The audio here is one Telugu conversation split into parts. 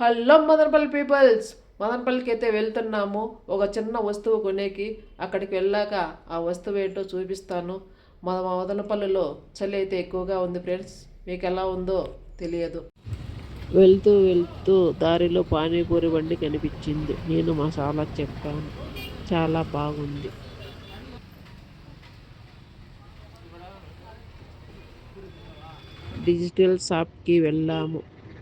Hello Madanapalle peoples. మదనపల్లికి అయితే వెళ్తున్నాము. ఒక చిన్న వస్తువు కొనేకి అక్కడికి వెళ్ళాక ఆ వస్తువు ఏంటో చూపిస్తాను. మా మదనపల్లిలో చలి అయితే ఎక్కువగా ఉంది ఫ్రెండ్స్. మీకు ఎలా ఉందో తెలియదు. వెళ్తూ వెళ్తూ దారిలో పానీపూరి బండి కనిపించింది. నేను మసాలా చెప్పాను. చాలా బాగుంది. డిజిటల్ షాప్కి వెళ్ళాము.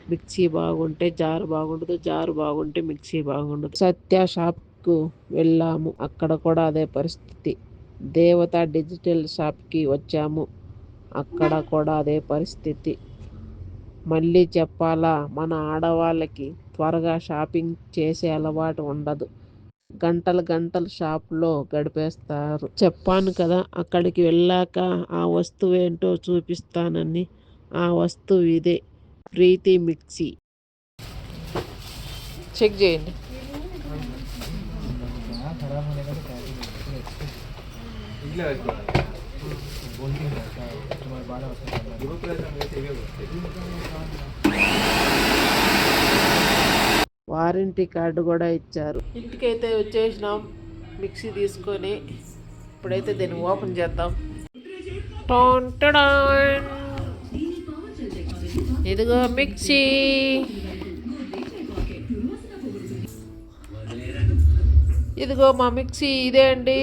మిక్సీ బాగుంటే జారు బాగుండదు జారు బాగుంటే మిక్సీ బాగుండదు. సత్య షాప్కు వెళ్ళాము. అక్కడ కూడా అదే పరిస్థితి. దేవత డిజిటల్ షాప్కి వచ్చాము. అక్కడ కూడా అదే పరిస్థితి. మళ్ళీ చెప్పాలా మన ఆడవాళ్ళకి త్వరగా షాపింగ్ చేసే అలవాటు ఉండదు. గంటలు గంటలు షాప్లో గడిపేస్తారు. చెప్పాను కదా అక్కడికి వెళ్ళాక ఆ వస్తువు ఏంటో చూపిస్తానని. ఆ వస్తువు ఇదే. ప్రీతి మిక్సీ. చెక్ చేయండి. వారంటీ కార్డు కూడా ఇచ్చారు. ఇంటికైతే వచ్చేసినాం. మిక్సీ తీసుకొని ఇప్పుడైతే దీన్ని ఓపెన్ చేద్దాం. టాన్ టడాన్. ఇదిగో మిక్సీ. ఇదిగో మా మిక్సీ ఇదే అండి.